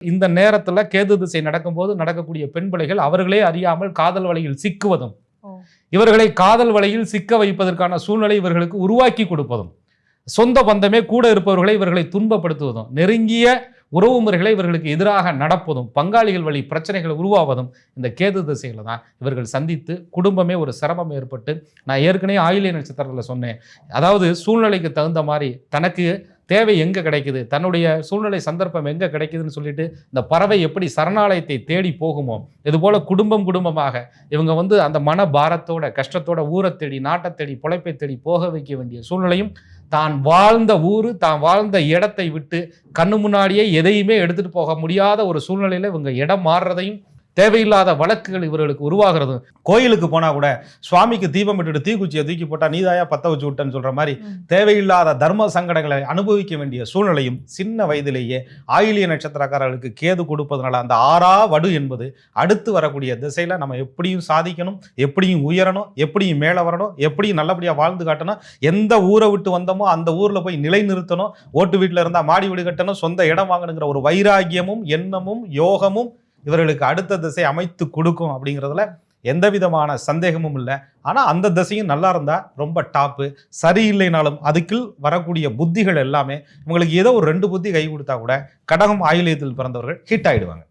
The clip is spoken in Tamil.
இந்த நேரத்துல கேது திசை நடக்கும்போது நடக்கக்கூடிய பெண் பிள்ளைகள் அவர்களே அறியாமல் காதல் வலையில் சிக்குவதும். இவர்களை காதல் வலையில் சிக்க வைப்பதற்கான சூழ்நிலை இவர்களுக்கு உருவாக்கி கொடுப்பதும் சொந்த பந்தமே கூட இருப்பவர்களை இவர்களை துன்பப்படுத்துவதும் நெருங்கிய உறவு முறைகளை இவர்களுக்கு எதிராக நடப்பதும் பங்காளிகள் வழி பிரச்சனைகள் உருவாவதும் இந்த கேது திசைகளை தான் இவர்கள் சந்தித்து குடும்பமே ஒரு சிரமம் ஏற்பட்டு நான் ஏற்கனவே ஆயிலிய நட்சத்திரத்தில் சொன்னேன் அதாவது சூழ்நிலைக்கு தகுந்த மாதிரி தனக்கு தேவை எங்கே கிடைக்குது? தன்னுடைய சூழ்நிலை சந்தர்ப்பம் எங்கே கிடைக்குதுன்னு சொல்லிட்டு இந்த பறவை எப்படி சரணாலயத்தை தேடி போகுமோ? இதுபோல் குடும்பம் குடும்பமாக இவங்க வந்து அந்த மன பாரத்தோட கஷ்டத்தோட ஊரை தேடி நாட்டை தேடி பொழைப்பை தேடி போக வைக்க வேண்டிய சூழ்நிலையும் தான் வாழ்ந்த ஊர் தான் வாழ்ந்த இடத்தை விட்டு கண்ணு முன்னாடியே எதையுமே எடுத்துகிட்டு போக முடியாத ஒரு சூழ்நிலையில் இவங்க இடம் மாறுறதையும் தேவையில்லாத வழக்குகள் இவர்களுக்கு உருவாகிறதும் கோயிலுக்கு போனா கூட சுவாமிக்கு தீபம் விட்டுட்டு தீக்குச்சியை தூக்கி போட்டா நீதாயா பத்த வச்சு விட்டேன்னு சொல்ற மாதிரி. தேவையில்லாத தர்ம சங்கடங்களை அனுபவிக்க வேண்டிய சூழ்நிலையும் சின்ன வயதிலேயே ஆயிலிய நட்சத்திரக்காரர்களுக்கு கேது கொடுப்பதனால அந்த ஆறா வடு என்பது அடுத்து வரக்கூடிய திசையில நம்ம எப்படியும் சாதிக்கணும் எப்படியும் உயரணும் எப்படியும் மேலே வரணும் எப்படியும் நல்லபடியா வாழ்ந்து காட்டணும். எந்த ஊரை விட்டு வந்தோமோ அந்த ஊர்ல போய் நிலை நிறுத்தணும் ஓட்டு வீட்டுல இருந்தா மாடி வீடு கட்டணும் சொந்த இடம் வாங்கணுங்கிற ஒரு வைராகியமும் எண்ணமும் யோகமும் இவர்களுக்கு அடுத்த திசை அமைத்து கொடுக்கும் அப்படிங்கிறதுல எந்த விதமான சந்தேகமும் இல்லை. ஆனால் அந்த திசையும் நல்லா இருந்தால் ரொம்ப டாப்பு சரியில்லைனாலும் அதுக்குள் வரக்கூடிய புத்திகள் எல்லாமே உங்களுக்கு ஏதோ ஒரு ரெண்டு புத்தி கை கொடுத்தா கூட கடகம் ஆயுளியத்தில் பிறந்தவர்கள் ஹிட் ஆகிடுவாங்க